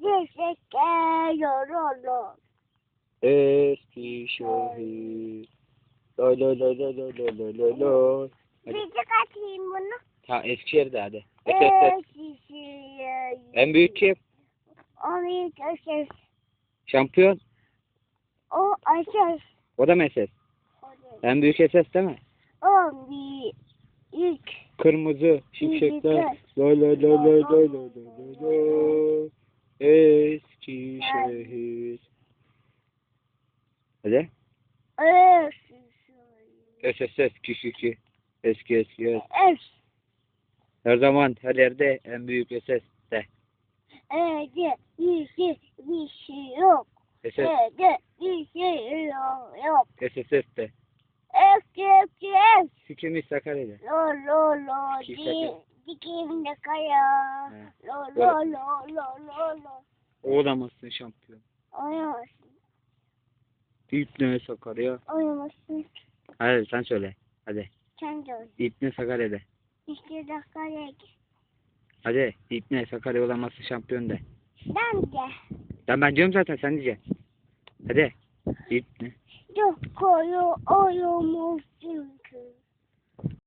Eskişehir. Eskişehir. Lo lo lo lo lo lo lo lo lo. Bir de katayım bunu. Ha Eskişehir'de hadi. Efes'te. Eskişehir. En büyük kim? O büyük Efes. Şampiyon. O Efes. O da mı Efes? En büyük Efes değil mi? O büyük. Kırmızı şimşekler. Lo lo lo lo lo lo lo lo lo. Eski şehir. Hadi. Eski Es es es kişi ki. Eski eski es. Es. Her zaman her yerde en büyük es es de. Ege bir şey bir şey yok. Es. Ege bir şey yok. yok. Es de. Eski eski es. Sikimiz Sakarya'da. Lo lo lo. Dikimde kaya. Lo la la la la la. Olamazsın şampiyon. Olamazsın. İbne Sakarya. Olamazsın. Hadi sen söyle. Hadi. Sen söyle. İp İbne Sakarya de. İşte Sakarya de. Hadi İbne Sakarya olamazsın şampiyon de. Ben de. Ben, ben diyorum zaten sen diyeceksin. Hadi. İbne. Yok koyu olamazsın.